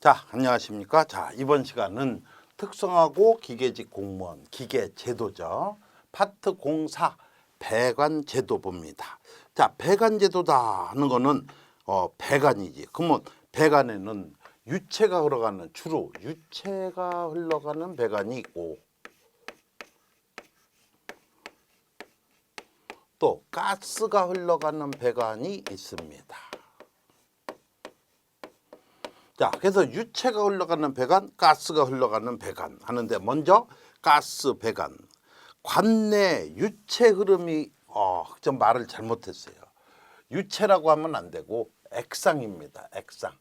자, 안녕하십니까? 자, 이번 시간은 특성화고 기계직 공무원 기계 제도죠. 파트 공사 배관 제도 봅니다. 자, 배관 제도다 하는 거는 어, 배관이지. 그러면 배관에는 유체가 흘러가는 주로 유체가 흘러가는 배관이 있고 또 가스가 흘러가는 배관이 있습니다. 자, 그래서 유체가 흘러가는 배관, 가스가 흘러가는 배관 하는데 먼저 가스 배관. 관내 유체 흐름이 어, 좀 말을 잘못했어요. 유체라고 하면 안 되고 액상입니다. 액상.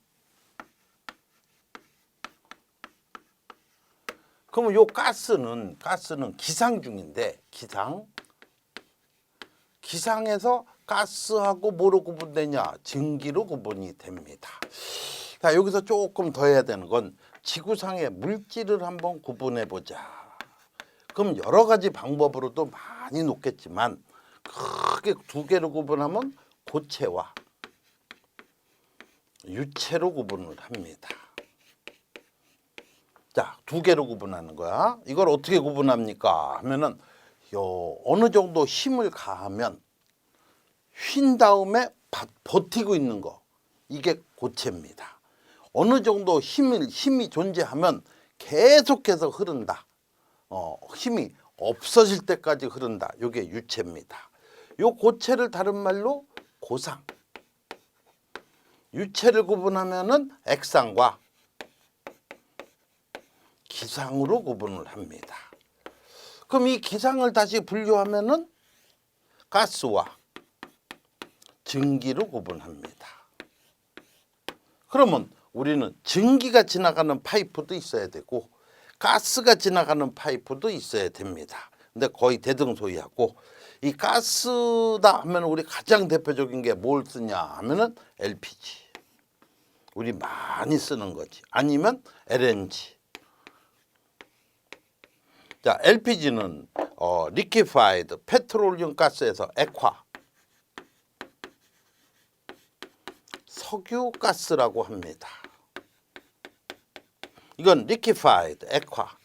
그러면 요 가스는 가스는 기상 중인데 기상 기상에서 가스하고 뭐로 구분되냐? 증기로 구분이 됩니다. 자, 여기서 조금 더 해야 되는 건 지구상의 물질을 한번 구분해 보자. 그럼 여러 가지 방법으로도 많이 놓겠지만 크게 두 개로 구분하면 고체와 유체로 구분을 합니다. 자, 두 개로 구분하는 거야. 이걸 어떻게 구분합니까? 하면은 요 어느 정도 힘을 가하면 쉰 다음에 바- 버티고 있는 거 이게 고체입니다. 어느 정도 힘을 힘이 존재하면 계속해서 흐른다. 어, 힘이 없어질 때까지 흐른다. 이게 유체입니다. 요 고체를 다른 말로 고상. 유체를 구분하면은 액상과 기상으로 구분을 합니다. 그럼 이 기상을 다시 분류하면은 가스와 증기로 구분합니다. 그러면 우리는 증기가 지나가는 파이프도 있어야 되고 가스가 지나가는 파이프도 있어야 됩니다. 근데 거의 대등소이하고 이 가스다 하면 우리 가장 대표적인 게 뭘 쓰냐 하면은 LPG. 우리 많이 쓰는 거지. 아니면 LNG. 자, LPG는 어, liquefied petroleum 가스에서 액화 석유 가스라고 합니다. 이건 liquefied 액화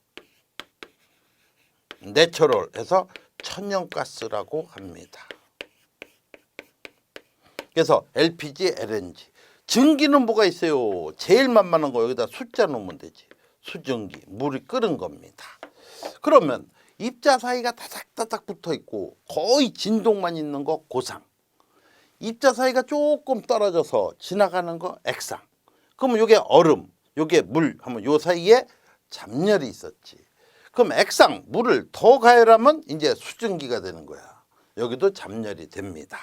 내추럴 해서 천연 가스라고 합니다. 그래서 LPG, LNG 증기는 뭐가 있어요? 제일 만만한 거 여기다 숫자 놓으면 되지. 수증기, 물이 끓은 겁니다. 그러면 입자 사이가 다닥다닥 붙어 있고 거의 진동만 있는 거 고상. 입자 사이가 조금 떨어져서 지나가는 거 액상. 그러면 요게 얼음, 요게 물 하면 요 사이에 잡열이 있었지. 그럼 액상 물을 더 가열하면 이제 수증기가 되는 거야. 여기도 잡열이 됩니다.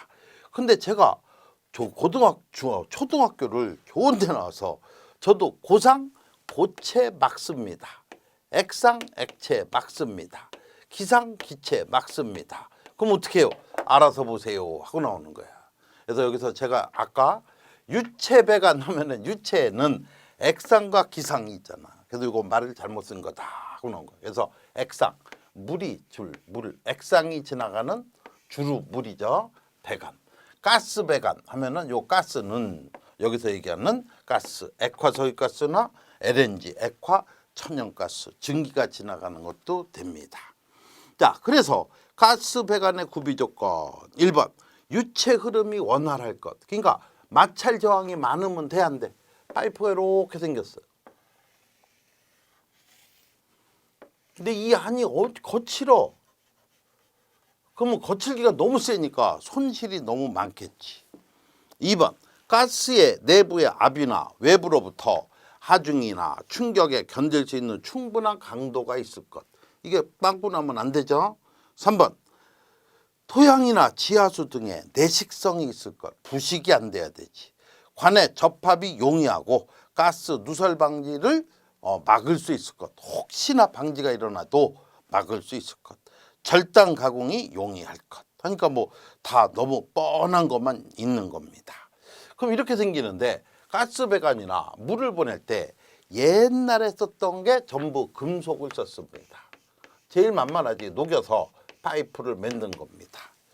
근데 제가 저 고등학 중 초등학교를 좋은 데 나와서 저도 고상 고체 막 씁니다. 액상 액체 막 씁니다. 기상 기체 막 씁니다. 그럼 어떻게 해요? 알아서 보세요 하고 나오는 거야. 그래서 여기서 제가 아까 유체 배관 하면은 유체는 액상과 기상이 있잖아. 그래서 이거 말을 잘못 쓴 거다 하고 거야. 그래서 액상 물이 줄 물, 액상이 지나가는 주로 물이죠. 배관. 가스 배관 하면은 요 가스는 여기서 얘기하는 가스, 액화 석유가스나 LNG, 액화 천연가스, 증기가 지나가는 것도 됩니다. 자, 그래서 가스 배관의 구비 조건 1번 유체 흐름이 원활할 것. 그러니까 마찰 저항이 많으면 돼 안 돼? 파이프가 이렇게 생겼어요. 근데 이 한이 어- 거칠어. 그러면 거칠기가 너무 세니까 손실이 너무 많겠지. 2번 가스의 내부의 압이나 외부로부터 하중이나 충격에 견딜 수 있는 충분한 강도가 있을 것. 이게 빵꾸 나면 안 되죠. 3번 토양이나 지하수 등의 내식성이 있을 것. 부식이 안 돼야 되지. 관의 접합이 용이하고 가스 누설 방지를 어, 막을 수 있을 것. 혹시나 방지가 일어나도 막을 수 있을 것. 절단 가공이 용이할 것. 그러니까 뭐 다 너무 뻔한 것만 있는 겁니다. 그럼 이렇게 생기는데 가스 배관이나 물을 보낼 때 옛날에 썼던 게 전부 금속을 썼습니다. 제일 만만하지 녹여서 파이프를 만든 겁니다.